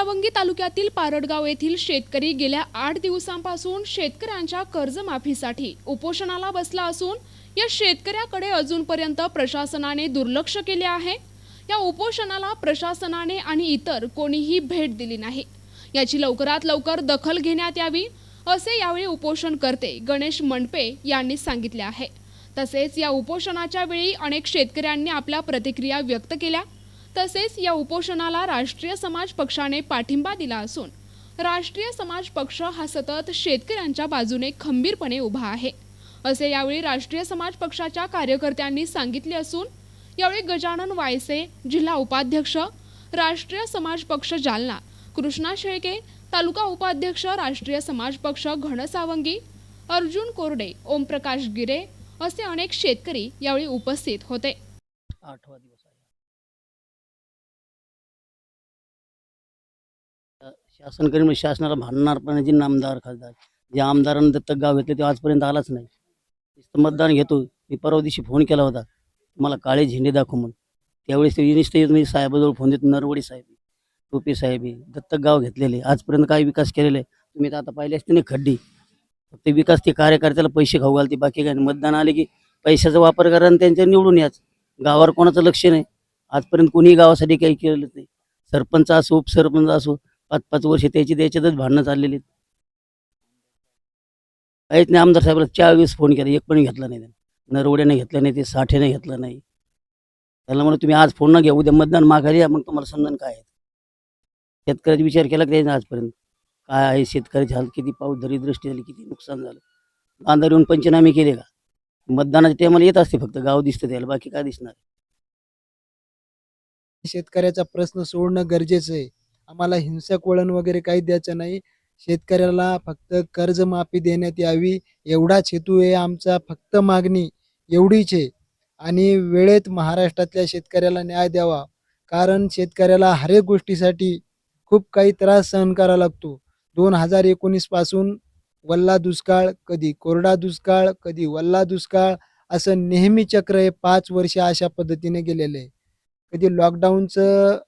सावंगी तालुक्यातील पारडगाव येथील शेतकरी गेल्या आठ दिवसांपासून शेतकऱ्यांच्या कर्जमाफीसाठी उपोषणाला बसला असून या शेतकऱ्याकडे अजूनपर्यंत प्रशासनाने दुर्लक्ष केले आहे. या उपोषणाला प्रशासनाने आणि इतर कोणीही भेट दिली नाही. याची लवकरात लवकर दखल घेण्यात यावी असे यावेळी उपोषणकर्ते गणेश मंडपे यांनी सांगितले आहे. तसेच या उपोषणाच्या वेळी अनेक शेतकऱ्यांनी आपल्या प्रतिक्रिया व्यक्त केल्या. तसेच या उपोषणाला राष्ट्रीय समाज पक्षाने पाठिंबा दिला असून राष्ट्रीय समाज पक्ष हा सतत शेतकऱ्यांच्या बाजूने खंबीरपणे उभा आहे. असे यावेळी राष्ट्रीय समाज पक्षाच्या कार्यकर्त्यांनी सांगितले असून यावेळी गजानन वायसे जिल्हा उपाध्यक्ष राष्ट्रीय समाज पक्ष जालना कृष्णा शेळके तालुका उपाध्यक्ष राष्ट्रीय समाज पक्ष घनसावंगी अर्जुन कोरडे ओमप्रकाश गिरे असे अनेक शेतकरी यावेळी उपस्थित होते. आठवा दिवस. शासन करीन म्हणजे शासनाला भांडणार पण जे आमदार खासदार जे आमदारांनी दत्तक गाव घेतले ते आजपर्यंत आलाच नाही. नुसतं मतदान घेतो. मी परवा दिवशी फोन केला होता. मला काळे झेंडे दाखव म्हणून. त्यावेळेस ते युनिस्ट येत मी साहेबाजवळ फोन देतो नरवडे साहेब टोपे साहेब दत्तक गाव घेतलेले. आजपर्यंत काय विकास केलेले? आहे? तुम्ही तर आता पाहिले असते ना खड्डी. फक्त विकास ते कार्यकर्त्याला पैसे खाऊ घालते बाकी काय नाही. मतदान आले की पैशाचा वापर करा आणि त्यांच्या निवडून याच. गावावर कोणाचं लक्ष नाही. आजपर्यंत कोणी गावासाठी काही केलं नाही. सरपंच असो उपसरपंच असो पाच पाच वर्ष त्याची त्याच्यातच भांडणं चाललेली आहेत. काहीच नाही आमदार साहेबाला चार वेळेस फोन केला एक पण घेतला नाही नरवड्याने घेतलं नाही ते साठेने घेतलं नाही. त्याला म्हणून तुम्ही आज फोन न घ्या उद्या मतदान माघारी या मग तुम्हाला समजून काय आहे? शेतकऱ्याचा विचार केला की त्याने आजपर्यंत. काय आहे शेतकऱ्याची हाल किती पाऊस दरिदृष्टी झाली किती नुकसान झालं? बांधावर येऊन पंचनामे केले का? मतदानाच्या टायमाला येत असते फक्त गाव दिसतं त्याला बाकी काय दिसणार? शेतकऱ्याचा प्रश्न सोडणं गरजेचं आहे. आम्हाला हिंसक वळण वगैरे काही द्यायचं नाही. शेतकऱ्याला फक्त कर्जमाफी देण्यात यावी. एवढाच हेतू आहे आमचा फक्त मागणी एवढीच आहे. आणि वेळेत महाराष्ट्रातल्या शेतकऱ्याला न्याय द्यावा. कारण शेतकऱ्याला हरेक गोष्टीसाठी खूप काही त्रास सहन करावा लागतो. दोन हजार एकोणीसपासून वल्ला दुष्काळ कधी कोरडा दुष्काळ कधी वल्ला दुष्काळ असं नेहमी चक्र हे पाच वर्ष अशा पद्धतीने गेलेलं आहे. कधी लॉकडाऊनचं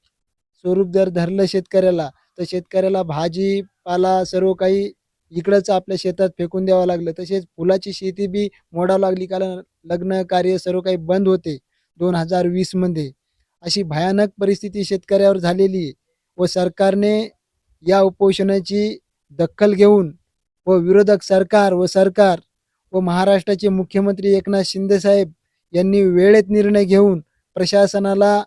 स्वरूप जर धरलं शेतकऱ्याला तर शेतकऱ्याला भाजीपाला सर्व काही इकडंच आपल्या शेतात फेकून द्यावं लागलं. तसेच फुलाची शेती बी मोडावं लागली कारण लग्न कार्य सर्व काही बंद होते दोन हजार वीसमध्ये. अशी भयानक परिस्थिती शेतकऱ्यावर झालेली आहे व सरकारने या उपोषणाची दखल घेऊन व विरोधक सरकार व सरकार व महाराष्ट्राचे मुख्यमंत्री एकनाथ शिंदेसाहेब यांनी वेळेत निर्णय घेऊन प्रशासनाला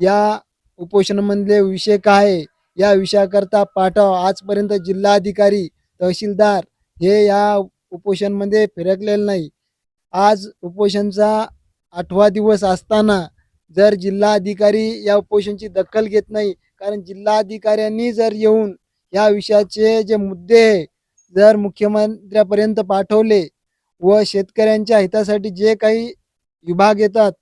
या उपोषणमधले विषय काय आहे? या विषयाकरता पाठव. आजपर्यंत जिल्हाधिकारी तहसीलदार हे या उपोषणमध्ये फिरकलेलं नाही. आज उपोषणचा आठवा दिवस असताना जर जिल्हाधिकारी या उपोषणची दखल घेत नाही कारण जिल्हाधिकाऱ्यांनी जर येऊन या विषयाचे जे मुद्दे जर मुख्यमंत्र्यापर्यंत पाठवले व शेतकऱ्यांच्या हितासाठी जे काही विभाग येतात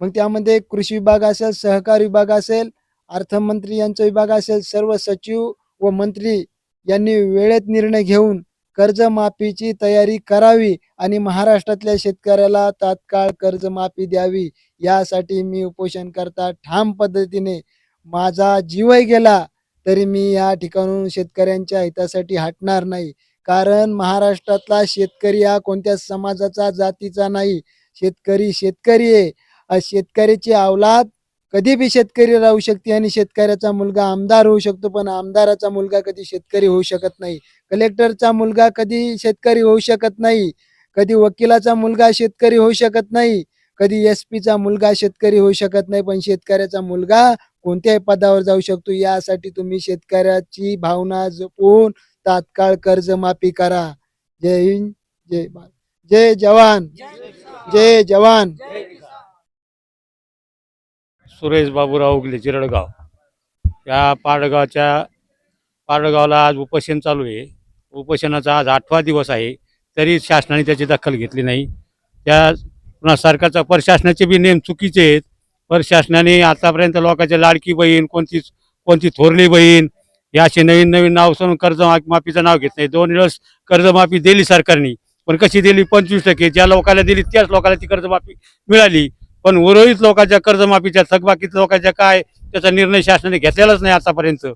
मग त्यामध्ये कृषी विभाग असेल सहकार विभाग असेल अर्थमंत्री यांचा विभाग असेल सर्व सचिव व मंत्री यांनी वेळेत निर्णय घेऊन कर्जमाफीची तयारी करावी आणि महाराष्ट्रातल्या शेतकऱ्याला तात्काळ कर्जमाफी द्यावी. यासाठी मी उपोषण करता ठाम पद्धतीने माझा जीवही गेला तरी मी या ठिकाणून शेतकऱ्यांच्या हितासाठी हटणार नाही. कारण महाराष्ट्रातला शेतकरी हा कोणत्या समाजाचा जातीचा नाही. शेतकरी शेतकरी आहे. शेतकऱ्याची अवलाद कधी बी शेतकरी राहू शकते आणि शेतकऱ्याचा मुलगा आमदार होऊ शकतो पण आमदाराचा मुलगा कधी शेतकरी होऊ शकत नाही. कलेक्टरचा मुलगा कधी शेतकरी होऊ शकत नाही. कधी वकिलाचा मुलगा शेतकरी होऊ शकत नाही. कधी एस पीचा मुलगा शेतकरी होऊ शकत नाही पण शेतकऱ्याचा मुलगा कोणत्याही पदावर जाऊ शकतो. यासाठी तुम्ही शेतकऱ्याची भावना जपून तात्काळ कर्जमाफी करा. जय हिंद जय भारत. जय जवान. जय जवान. सुरेश बाबूराव उगले जिरडगाव या पाडगावच्या पाडगावला आज उपोषण चालू आहे. उपोषणाचा आज आठवा दिवस आहे. तरी शासनाने त्याची दखल घेतली नाही. त्या पुन्हा सरकारचा प्रशासनाचे बी नेम चुकीचे आहेत. प्रशासनाने आतापर्यंत लोकांच्या लाडकी बहीण कोणती कोणती थोरली बहीण हे असे नवीन नवीन नाव सांगून कर्जमाफीचं नाव घेत नाही. दोन वेळेस कर्जमाफी दिली सरकारने. पण कशी दिली? पंचवीस टक्के. ज्या लोकांना दिली त्याच लोकांना ती कर्जमाफी मिळाली. पण उर्वरित लोकांच्या कर्जमाफीच्या थकबाकीत लोकांच्या काय त्याचा निर्णय शासनाने घेतलेलाच नाही आतापर्यंत.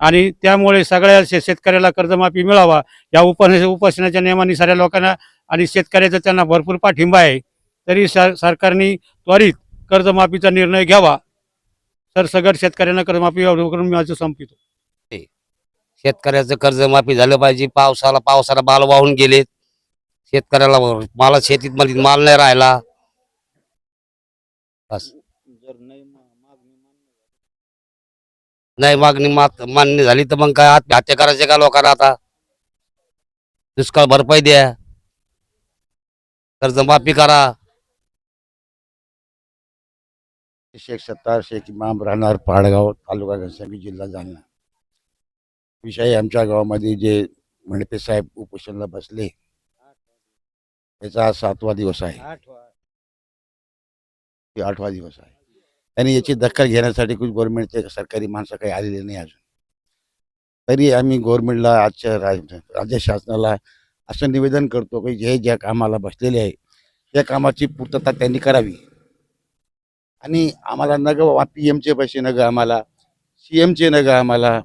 आणि त्यामुळे सगळ्या शे- शेतकऱ्याला कर्जमाफी मिळावा या उप उपासनाच्या नियमाने साऱ्या लोकांना आणि शेतकऱ्याचा त्यांना भरपूर पाठिंबा आहे तरी सरकारने त्वरित कर्जमाफीचा निर्णय घ्यावा. सरसगट शेतकऱ्यांना कर्जमाफी करून मी माझं संपितो. शेतकऱ्याचं कर्जमाफी झालं पाहिजे पावसाला पावसाला माल वाहून गेलेत. शेतकऱ्याला माला शेतीत मध्ये माल नाही राहिला. बस। नाही मागणी मात- मान्य झाली तर मग काय आत्महत्या करायचे का लोकांना आता? दुष्काळ भरपाई द्या. कर्जमाफी करा. शेख सत्तार शेख इमाम राहणार पाडगाव तालुका घनसावंगी जिल्हा जालना. विषय आमच्या गावामध्ये जे म्हणते साहेब उपोषणाला बसले त्याचा सातवा दिवस आहे. हे आठवा दिवस आहे. आणि याची दखल घेण्यासाठी कुछ गव्हर्नमेंटचे सरकारी माणसं काही आलेले नाही अजून. तरी आम्ही गव्हर्नमेंटला आजच्या राज्य शासनाला असं निवेदन करतो की जे ज्या कामाला बसलेले आहे त्या कामाची पूर्तता त्यांनी करावी. आणि आम्हाला न ग पी एमचे पैसे न ग आम्हाला सी एमचे न ग आम्हाला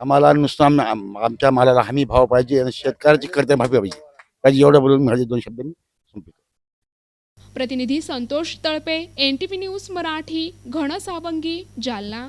आम्हाला नुसतं आमच्या मालाला हमी भाव पाहिजे आणि शेतकऱ्याची कर्जमाफी पाहिजे. पाहिजे एवढं बोलून माझे दोन शब्द मी संपवतो. प्रतिनिधी Santosh Talpe N T V news Marathi Ghansawangi Jalna.